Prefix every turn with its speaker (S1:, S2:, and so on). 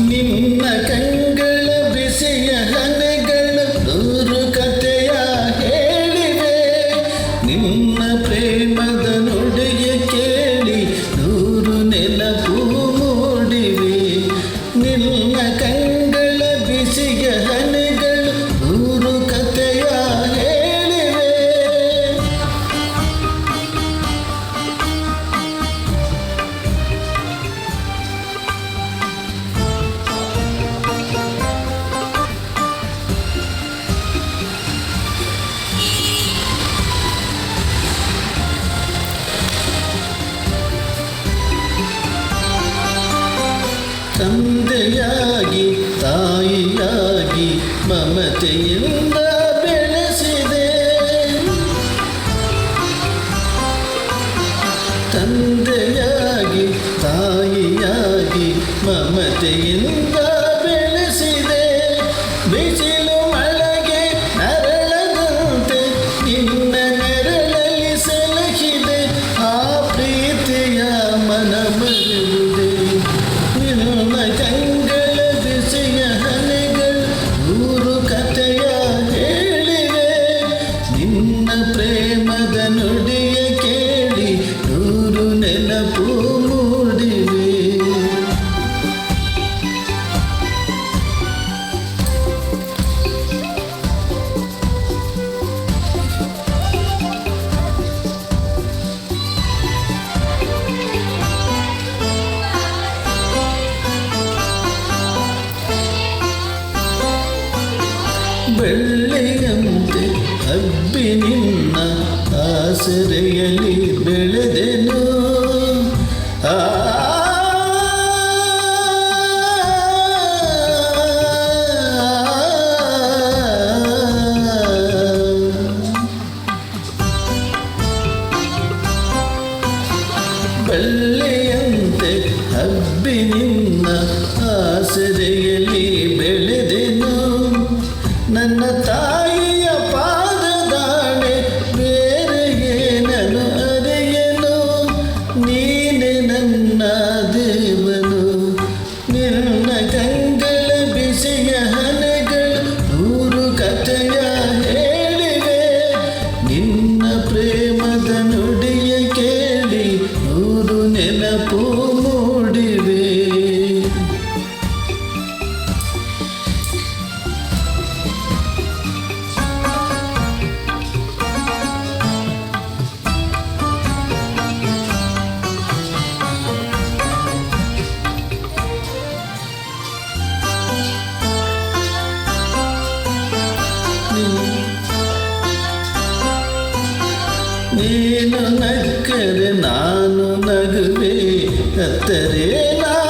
S1: നിന്ന കണ്ണ ತಾಯಿಯಾಗಿ ತಾಯಿಯಾಗಿ ಮಮತೆಯಿಂದ ಬೆಳೆಸಿದೆ. ತಂದೆಯಾಗಿ ತಾಯಿಯಾಗಿ ಮಮತೆಯಿಂದ ಬೆಳ್ಳಿಯಂತೆ ಹಬ್ಬಿ ನಿನ್ನ ಆಸರೆಯಲ್ಲಿ ಬೆಳೆದೆನು ಆ ಬೆಳ್ಳಿಯಂತೆ ಹಬ್ಬಿ ನಿನ್ನ ಆಸರೆಯಲ್ಲಿ ಬೆಳೆದೆನು ನನ್ನ ತಾಯಿಯ ಪಾದದಾಣೆ ಬೇರೆ ಏನನು ಅರಿಯನು ನೀನೆ ನನ್ನ ದೇವನು ನಿನ್ನ ಕಂಗಳ ಬಿಸಿಯ ಹನೆಗಳು ನೂರು ಕಥೆಯ ಹೇಳಿವೆ. ನಿನ್ನ ಪ್ರೇಮದ ನುಡಿಯ ಕೇಳಿ ನೂರು ನೆನಪು நீனுனக்கரு நானுனகுவே கத்தரே நான்